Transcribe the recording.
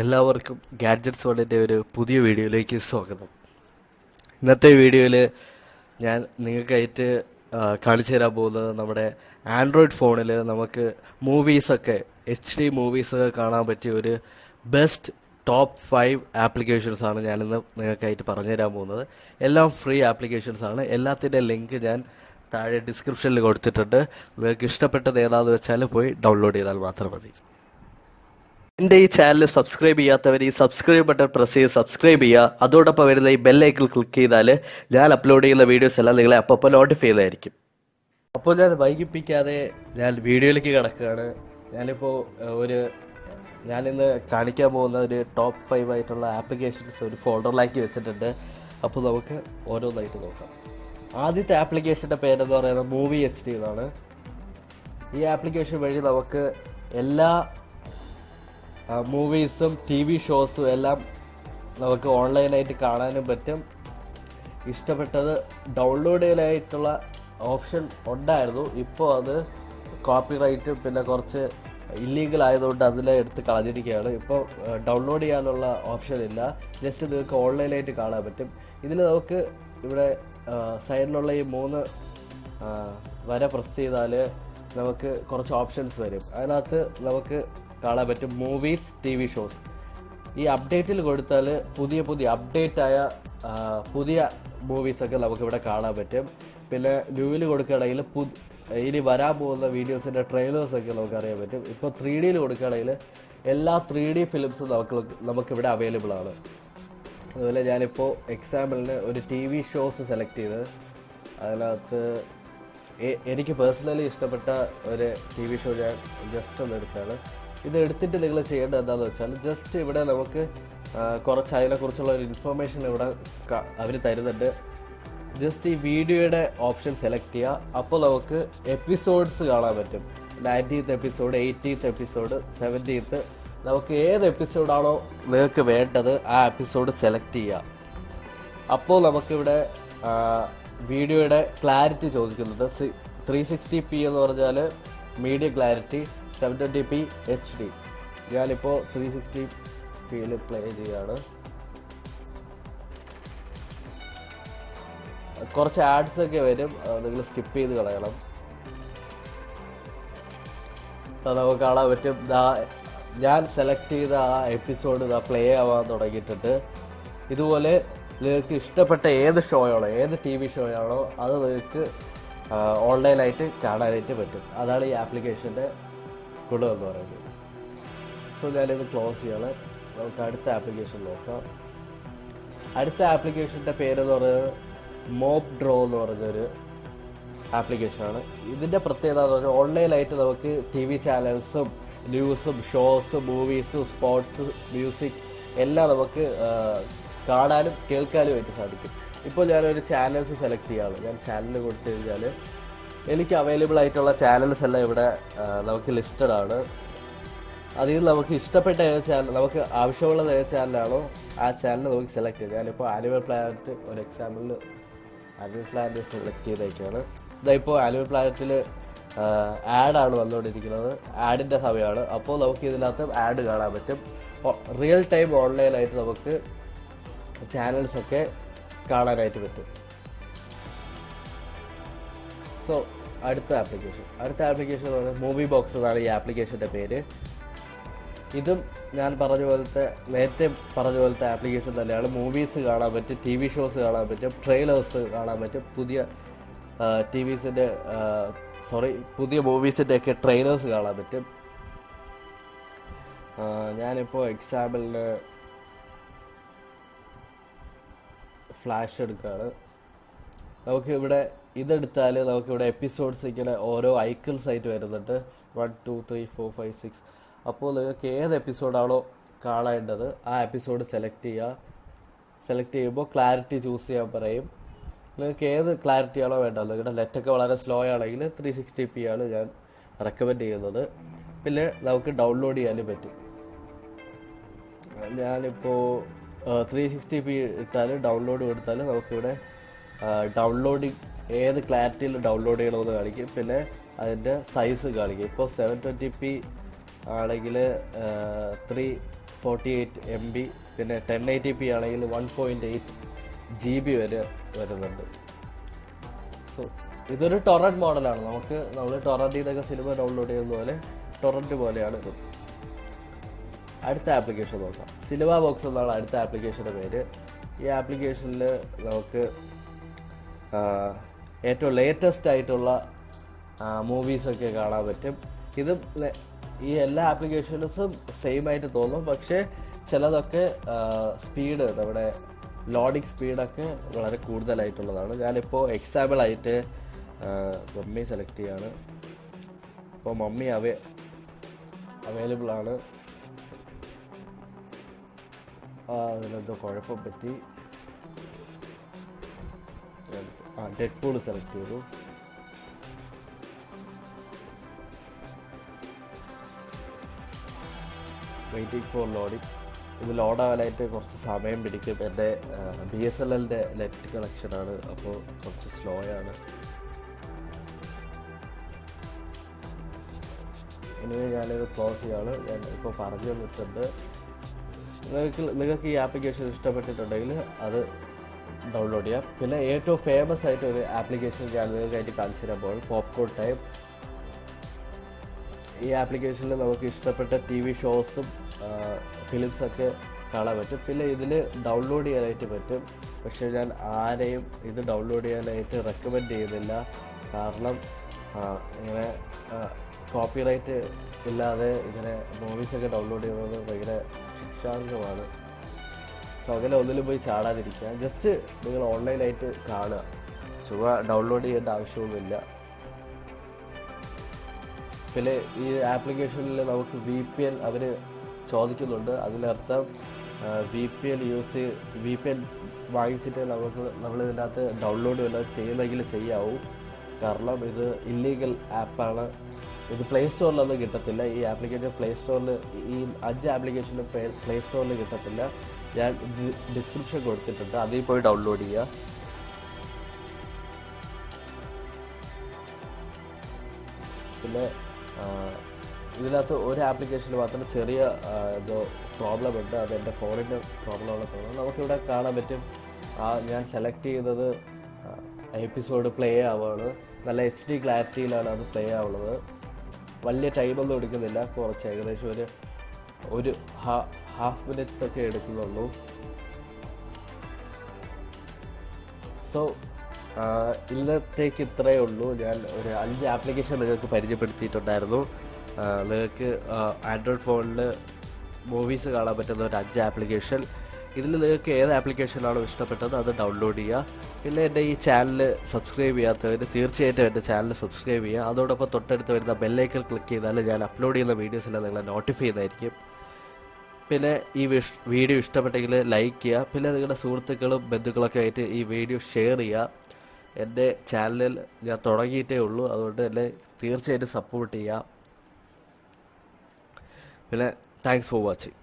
എല്ലാവർക്കും ഗാഡ്ജറ്റ്സ് വേൾഡിന്റെ ഒരു പുതിയ വീഡിയോയിലേക്ക് സ്വാഗതം. ഇന്നത്തെ വീഡിയോയിൽ ഞാൻ നിങ്ങൾക്കായിട്ട് കാണിച്ചു തരാൻ പോകുന്നത് നമ്മുടെ ആൻഡ്രോയിഡ് ഫോണിൽ നമുക്ക് മൂവീസൊക്കെ എച്ച് ഡി മൂവീസൊക്കെ കാണാൻ പറ്റിയ ഒരു ബെസ്റ്റ് ടോപ്പ് ഫൈവ് ആപ്ലിക്കേഷൻസ് ആണ് ഞാനിന്ന് നിങ്ങൾക്കായിട്ട് പറഞ്ഞു തരാൻ പോകുന്നത്. എല്ലാം ഫ്രീ ആപ്ലിക്കേഷൻസ് ആണ്. എല്ലാത്തിന്റെ ലിങ്ക് ഞാൻ താഴെ ഡിസ്ക്രിപ്ഷനിൽ കൊടുത്തിട്ടുണ്ട്. നിങ്ങൾക്ക് ഇഷ്ടപ്പെട്ടത് ഏതാണെന്ന് വെച്ചാൽ പോയി ഡൗൺലോഡ് ചെയ്താൽ മാത്രം മതി. എന്റെ ഈ ചാനൽ സബ്സ്ക്രൈബ് ചെയ്യാത്തവർ ഈ സബ്സ്ക്രൈബ് ബട്ടൺ പ്രസ് ചെയ്ത് സബ്സ്ക്രൈബ് ചെയ്യുക. അതോടൊപ്പം വരുന്ന ഈ ബെല്ലൈക്കിൽ ക്ലിക്ക് ചെയ്താൽ ഞാൻ അപ്ലോഡ് ചെയ്യുന്ന വീഡിയോസ് എല്ലാം നിങ്ങളെ അപ്പോൾ നോട്ടിഫൈ ചെയ്തായിരിക്കും അപ്പോൾ ഞാൻ വൈകിപ്പിക്കാതെ ഞാൻ വീഡിയോയിലേക്ക് കിടക്കുകയാണ്. ഞാനിപ്പോൾ ഒരു ഞാനിന്ന് കാണിക്കാൻ പോകുന്ന ഒരു ടോപ്പ് ഫൈവ് ആയിട്ടുള്ള ആപ്ലിക്കേഷൻസ് ഒരു ഫോൾഡറിലാക്കി വെച്ചിട്ടുണ്ട്. അപ്പോൾ നമുക്ക് ഓരോന്നായിട്ട് നോക്കാം. ആദ്യത്തെ ആപ്ലിക്കേഷന്റെ പേരെന്ന് പറയുന്നത് മൂവി എച്ച് ഡി എന്നാണ് ഈ ആപ്ലിക്കേഷൻ വഴി നമുക്ക് എല്ലാ മൂവീസും ടി വി ഷോസും എല്ലാം നമുക്ക് ഓൺലൈനായിട്ട് കാണാനും പറ്റും. ഇഷ്ടപ്പെട്ടത് ഡൗൺലോഡ് ചെയ്യാനായിട്ടുള്ള ഓപ്ഷൻ ഉണ്ടായിരുന്നു. ഇപ്പോൾ അത് കോപ്പിറൈറ്റും പിന്നെ കുറച്ച് ഇല്ലീഗൽ ആയതുകൊണ്ട് അതിൽ എടുത്ത് കളഞ്ഞിരിക്കുകയാണ്. ഇപ്പോൾ ഡൗൺലോഡ് ചെയ്യാനുള്ള ഓപ്ഷൻ ഇല്ല. ജസ്റ്റ് നിങ്ങൾക്ക് ഓൺലൈനായിട്ട് കാണാൻ പറ്റും. ഇതിൽ നമുക്ക് ഇവിടെ സൈഡിലുള്ള ഈ മൂന്ന് വര പ്രസ് ചെയ്താൽ നമുക്ക് കുറച്ച് ഓപ്ഷൻസ് വരും. അതിനകത്ത് നമുക്ക് കാണാൻ പറ്റും മൂവീസ് ടി വി ഷോസ് ഈ അപ്ഡേറ്റിൽ കൊടുത്താൽ പുതിയ പുതിയ അപ്ഡേറ്റായ പുതിയ മൂവീസൊക്കെ നമുക്കിവിടെ കാണാൻ പറ്റും. പിന്നെ ന്യൂവിൽ കൊടുക്കുകയാണെങ്കിൽ പു ഇനി വരാൻ പോകുന്ന വീഡിയോസിന്റെ ട്രെയിലേഴ്സൊക്കെ നമുക്ക് അറിയാൻ പറ്റും. ഇപ്പോൾ ത്രീ ഡിയിൽ കൊടുക്കുകയാണെങ്കിൽ എല്ലാ ത്രീ ഡി ഫിലിംസും നമുക്ക് നമുക്കിവിടെ അവൈലബിൾ ആണ്. അതുപോലെ ഞാനിപ്പോൾ എക്സാമ്പിളിന് ഒരു ടി വി ഷോസ് സെലക്ട് ചെയ്ത് അതിനകത്ത് എനിക്ക് പേഴ്സണലി ഇഷ്ടപ്പെട്ട ഒരു ടി വി ഷോ ഞാൻ ജസ്റ്റ് ഒന്ന് എടുക്കുകയാണ്. ഇത് എടുത്തിട്ട് നിങ്ങൾ ചെയ്യേണ്ടത് എന്താണെന്ന് വെച്ചാൽ ജസ്റ്റ് ഇവിടെ നമുക്ക് കുറച്ച് അതിനെക്കുറിച്ചുള്ള ഒരു ഇൻഫർമേഷൻ ഇവിടെ അവർ തരുന്നുണ്ട്. ജസ്റ്റ് ഈ വീഡിയോയുടെ ഓപ്ഷൻ സെലക്ട് ചെയ്യുക. അപ്പോൾ നമുക്ക് എപ്പിസോഡ്സ് കാണാൻ പറ്റും. Ninetieth episode eightieth episode seventieth നമുക്ക് ഏത് എപ്പിസോഡാണോ നിങ്ങൾക്ക് വേണ്ടത് ആ എപ്പിസോഡ് സെലക്ട് ചെയ്യുക. അപ്പോൾ നമുക്കിവിടെ വീഡിയോയുടെ ക്ലാരിറ്റി ചോദിക്കുന്നത്. ത്രീ സിക്സ്റ്റി പി എന്ന് പറഞ്ഞാൽ media clarity seven twenty P H D ഞാനിപ്പോൾ ത്രീ സിക്സ്റ്റി പിയിൽ പ്ലേ ചെയ്യുകയാണ് കുറച്ച് ആഡ്സ് ഒക്കെ വരും. നിങ്ങൾ സ്കിപ്പ് ചെയ്ത് കളയണം. നമുക്ക് കാണാൻ പറ്റും. ഞാൻ സെലക്ട് ചെയ്ത ആ എപ്പിസോഡ് ഇതാ പ്ലേ ആവാൻ തുടങ്ങിയിട്ടുണ്ട്. ഇതുപോലെ നിങ്ങൾക്ക് ഇഷ്ടപ്പെട്ട ഏത് ഷോയാണോ ഏത് ടി വി ഷോയാണോ അത് നിങ്ങൾക്ക് ഓൺലൈനായിട്ട് കാണാനായിട്ട് പറ്റും. അതാണ് ഈ ആപ്ലിക്കേഷന്റെ എന്ന് പറയുന്നത്. സോ ഞാനിത് ക്ലോസ് ചെയ്യണം. നമുക്ക് അടുത്ത ആപ്ലിക്കേഷൻ നോക്കാം. അടുത്ത ആപ്ലിക്കേഷന്റെ പേരെന്ന് പറയുന്നത് മോപ്പ് ഡ്രോ എന്ന് പറഞ്ഞൊരു ആപ്ലിക്കേഷനാണ് ഇതിന്റെ പ്രത്യേകത എന്ന് പറഞ്ഞാൽ ഓൺലൈനായിട്ട് നമുക്ക് ടി വി ചാനൽസും ന്യൂസും ഷോസ് മൂവീസ് സ്പോർട്സ് മ്യൂസിക് എല്ലാം നമുക്ക് കാണാനും കേൾക്കാനും കേൾക്കാനുമായിട്ട് സാധിക്കും. ഇപ്പോൾ ഞാനൊരു ചാനൽസ് സെലക്ട് ചെയ്യാണ് ഞാൻ ചാനൽ കൊടുത്തു കഴിഞ്ഞാൽ എനിക്ക് അവൈലബിൾ ആയിട്ടുള്ള ചാനൽസ് എല്ലാം ഇവിടെ നമുക്ക് ലിസ്റ്റഡ് ആണ്. അതിൽ നമുക്ക് ഇഷ്ടപ്പെട്ട ഏത് ചാനൽ നമുക്ക് ആവശ്യമുള്ള ഏത് ചാനലാണോ ആ ചാനൽ നമുക്ക് സെലക്ട് ചെയ്യാം. ഞാനിപ്പോൾ ആനിമൽ പ്ലാനറ്റ് ഒരു എക്സാമ്പിളിൽ ആനിമൽ പ്ലാനറ്റ് സെലക്ട് ചെയ്തേക്കാണ്. ഇതായിപ്പോൾ ആനുവൽ പ്ലാനറ്റിൽ ആഡാണ് വന്നുകൊണ്ടിരിക്കുന്നത്. ആഡിന്റെ സമയമാണ്. അപ്പോൾ നമുക്ക് ഇതിനകത്ത് ആഡ് കാണാൻ പറ്റും. റിയൽ ടൈം ഓൺലൈനായിട്ട് നമുക്ക് ചാനൽസൊക്കെ കാണാനായിട്ട് പറ്റും. സോ അടുത്ത ആപ്ലിക്കേഷൻ അടുത്ത ആപ്ലിക്കേഷൻ എന്ന് പറയുന്നത് മൂവി ബോക്സ് എന്നാണ് ഈ ആപ്ലിക്കേഷന്റെ പേര്. ഇതും ഞാൻ പറഞ്ഞ പോലത്തെ നേരത്തെ പറഞ്ഞ പോലത്തെ ആപ്ലിക്കേഷൻ തന്നെയാണ്. മൂവീസ് കാണാൻ പറ്റും ടി വി ഷോസ് കാണാൻ പറ്റും ട്രെയിലേഴ്സ് കാണാൻ പറ്റും പുതിയ ടി വിസിന്റെ സോറി പുതിയ മൂവീസിന്റെ ഒക്കെ ട്രെയിലേഴ്സ് കാണാൻ പറ്റും. ഞാനിപ്പോൾ എക്സാമ്പിളിന് ഫ്ലാഷ് എടുക്കുകയാണ് നമുക്ക് ഇവിടെ ഇതെടുത്താൽ നമുക്കിവിടെ എപ്പിസോഡ്സ് ഇങ്ങനെ ഓരോ ഐക്കിൾസ് ആയിട്ട് വരുന്നുണ്ട്. One two three four five six അപ്പോൾ നിങ്ങൾക്ക് ഏത് എപ്പിസോഡാണോ കാണേണ്ടത് ആ എപ്പിസോഡ് സെലക്ട് ചെയ്യുക. സെലക്ട് ചെയ്യുമ്പോൾ ക്ലാരിറ്റി ചൂസ് ചെയ്യാൻ പറയും. നിങ്ങൾക്ക് ഏത് ക്ലാരിറ്റി ആണോ വേണ്ടത്. നിങ്ങളുടെ നെറ്റൊക്കെ വളരെ സ്ലോ ആണെങ്കിൽ ത്രീ സിക്സ്റ്റി പി ആണ് ഞാൻ റെക്കമെൻഡ് ചെയ്യുന്നത്. പിന്നെ നമുക്ക് ഡൗൺലോഡ് ചെയ്യാനും പറ്റും. ഞാനിപ്പോൾ ത്രീ സിക്സ്റ്റി പി ഇട്ടാൽ ഡൗൺലോഡ് കൊടുത്താൽ നമുക്കിവിടെ ഡൗൺലോഡിങ് ഏത് ക്ലാരിറ്റിയിൽ ഡൗൺലോഡ് ചെയ്യണമെന്ന് കാണിക്കും. പിന്നെ അതിന്റെ സൈസ് കാണിക്കും. ഇപ്പോൾ സെവൻ ട്വന്റി പി ആണെങ്കിൽ three forty eight M B പിന്നെ ടെൻ എയ്റ്റി പി ആണെങ്കിൽ one point eight G B വരെ വരുന്നുണ്ട്. സോ ഇതൊരു ടൊറന്റ് മോഡലാണ് നമുക്ക് നമ്മൾ ടൊറന്റിൽ നിന്നൊക്കെ സിനിമ ഡൗൺലോഡ് ചെയ്യുന്ന പോലെ ടൊറന്റ് പോലെയാണ് ഇത്. അടുത്ത ആപ്ലിക്കേഷൻ നോക്കാം. സിനിമ ബോക്സ് എന്നാണ് അടുത്ത ആപ്ലിക്കേഷന്റെ പേര്. ഈ ആപ്ലിക്കേഷനിൽ നമുക്ക് ഏറ്റവും ലേറ്റസ്റ്റ് ആയിട്ടുള്ള മൂവീസൊക്കെ കാണാൻ പറ്റും. ഇത് ഈ എല്ലാ ആപ്ലിക്കേഷൻസും സെയിം ആയിട്ട് തോന്നും. പക്ഷേ ചിലതൊക്കെ സ്പീഡ് നമ്മുടെ ലോഡിങ് സ്പീഡൊക്കെ വളരെ കൂടുതലായിട്ടുള്ളതാണ്. ഞാനിപ്പോൾ എക്സാമ്പിളായിട്ട് മമ്മി സെലക്ട് ചെയ്യാണ്. ഇപ്പോൾ മമ്മി അവേ അവൈലബിൾ ആണ്. അതിനെന്തോ കുഴപ്പം പറ്റി. ആ ഡെഡ് സെലക്ട് ചെയ്തു. വെയിറ്റിംഗ് ഫോർ ലോഡിങ് ഇത് ലോഡാവാനായിട്ട് കുറച്ച് സമയം പിടിക്കും. എന്റെ ബി എസ് എൽ എല്ലിന്റെ നെറ്റ് കണക്ഷനാണ് അപ്പോൾ കുറച്ച് സ്ലോ ആണ്. ഇനി ഞാനിത് ക്ലോസ് ചെയ്യാണ്. ഞാൻ ഇപ്പോൾ പറഞ്ഞു തന്നിട്ടുണ്ട് നിങ്ങൾക്ക് നിങ്ങൾക്ക് ഈ ആപ്ലിക്കേഷൻ ഇഷ്ടപ്പെട്ടിട്ടുണ്ടെങ്കിൽ അത് ഡൗൺലോഡ് ചെയ്യാം. പിന്നെ ഏറ്റവും ഫേമസ് ആയിട്ട് ഒരു ആപ്ലിക്കേഷൻ ഞാൻ നിങ്ങൾക്കായിട്ട് കാണിച്ചു തരാൻ പോകും പോപ്കോൺ ടൈം ഈ ആപ്ലിക്കേഷനിൽ നമുക്ക് ഇഷ്ടപ്പെട്ട ടി വി ഷോസും ഫിലിംസൊക്കെ കാണാൻ പറ്റും. പിന്നെ ഇതിൽ ഡൗൺലോഡ് ചെയ്യാനായിട്ട് പറ്റും. പക്ഷേ ഞാൻ ആരെയും ഇത് ഡൗൺലോഡ് ചെയ്യാനായിട്ട് റെക്കമെൻഡ് ചെയ്യുന്നില്ല. കാരണം ഇങ്ങനെ കോപ്പിറൈറ്റ് ഇല്ലാതെ ഇങ്ങനെ മൂവീസൊക്കെ ഡൗൺലോഡ് ചെയ്യുന്നത് ഭയങ്കര ശിക്ഷാർഹമാണ്. സോ ഒന്നിൽ പോയി ചാടാതിരിക്കുക. ജസ്റ്റ് നിങ്ങൾ ഓൺലൈനായിട്ട് കാണുക. ചുമ്മാ ഡൗൺലോഡ് ചെയ്യേണ്ട ആവശ്യമൊന്നുമില്ല. പിന്നെ ഈ ആപ്ലിക്കേഷനിൽ നമുക്ക് വി പി എൻ അവർ ചോദിക്കുന്നുണ്ട്. അതിനർത്ഥം V P N use V P N വാങ്ങിച്ചിട്ട് നമുക്ക് നമ്മൾ ഇതിനകത്ത് ഡൗൺലോഡ് വല്ലതും ചെയ്യുന്നെങ്കിൽ ചെയ്യാവും. കാരണം ഇത് ഇല്ലീഗൽ ആപ്പാണ് ഇത് പ്ലേ സ്റ്റോറിലൊന്നും കിട്ടത്തില്ല. ഈ ആപ്ലിക്കേഷൻ പ്ലേ സ്റ്റോറിൽ ഈ അഞ്ച് ആപ്ലിക്കേഷനും പ്ലേ സ്റ്റോറിൽ കിട്ടത്തില്ല. ഞാൻ ഡിസ്ക്രിപ്ഷൻ കൊടുത്തിട്ടുണ്ട്. അതിൽ പോയി ഡൗൺലോഡ് ചെയ്യുക. പിന്നെ ഇതിനകത്ത് ഒരു ആപ്ലിക്കേഷനിൽ മാത്രം ചെറിയ ഇതോ പ്രോബ്ലം ഉണ്ട്. അത് എന്റെ ഫോണിന്റെ പ്രോബ്ലമാണ് തോന്നുന്നത് നമുക്കിവിടെ കാണാൻ പറ്റും. ആ ഞാൻ സെലക്ട് ചെയ്തത് എപ്പിസോഡ് പ്ലേ ആവുകയാണ് നല്ല എച്ച് ഡി ക്ലാരിറ്റിയിലാണ് അത് പ്ലേ ആവുന്നത്. വലിയ ടൈമൊന്നും എടുക്കുന്നില്ല. കുറച്ച് ഏകദേശം ഒരു ഒരു ഹാഫ് മിനിറ്റ്സ് ഒക്കെ എടുക്കുന്നുള്ളൂ. സോ ഇന്നത്തേക്ക് ഇത്രയേ ഉള്ളൂ. ഞാൻ ഒരു അഞ്ച് ആപ്ലിക്കേഷൻ നിങ്ങൾക്ക് പരിചയപ്പെടുത്തിയിട്ടുണ്ടായിരുന്നു. നിങ്ങൾക്ക് ആൻഡ്രോയിഡ് ഫോണിൽ മൂവീസ് കാണാൻ പറ്റുന്ന ഒരു അഞ്ച് ആപ്ലിക്കേഷൻ. ഇതിൽ നിങ്ങൾക്ക് ഏത് ആപ്ലിക്കേഷനാണോ ഇഷ്ടപ്പെട്ടത് അത് ഡൗൺലോഡ് ചെയ്യുക. പിന്നെ എന്റെ ഈ ചാനൽ സബ്സ്ക്രൈബ് ചെയ്യാത്തവർ തീർച്ചയായിട്ടും എന്റെ ചാനൽ സബ്സ്ക്രൈബ് ചെയ്യുക. അതോടൊപ്പം തൊട്ടടുത്ത് വരുന്ന ബെല്ലൈക്കൽ ക്ലിക്ക് ചെയ്താൽ ഞാൻ അപ്ലോഡ് ചെയ്യുന്ന വീഡിയോസിനെ നിങ്ങളെ നോട്ടിഫൈ ചെയ്യുന്നതായിരിക്കും. പിന്നെ ഈ വീഡിയോ ഇഷ്ടപ്പെട്ടെങ്കിൽ ലൈക്ക് ചെയ്യുക. പിന്നെ നിങ്ങളുടെ സുഹൃത്തുക്കളും ബന്ധുക്കളൊക്കെ ആയിട്ട് ഈ വീഡിയോ ഷെയർ ചെയ്യുക. എന്റെ ചാനലിൽ ഞാൻ തുടങ്ങിയിട്ടേ ഉള്ളൂ. അതുകൊണ്ട് എന്നെ തീർച്ചയായിട്ടും സപ്പോർട്ട് ചെയ്യുക. പിന്നെ താങ്ക്സ് ഫോർ വാച്ചിങ്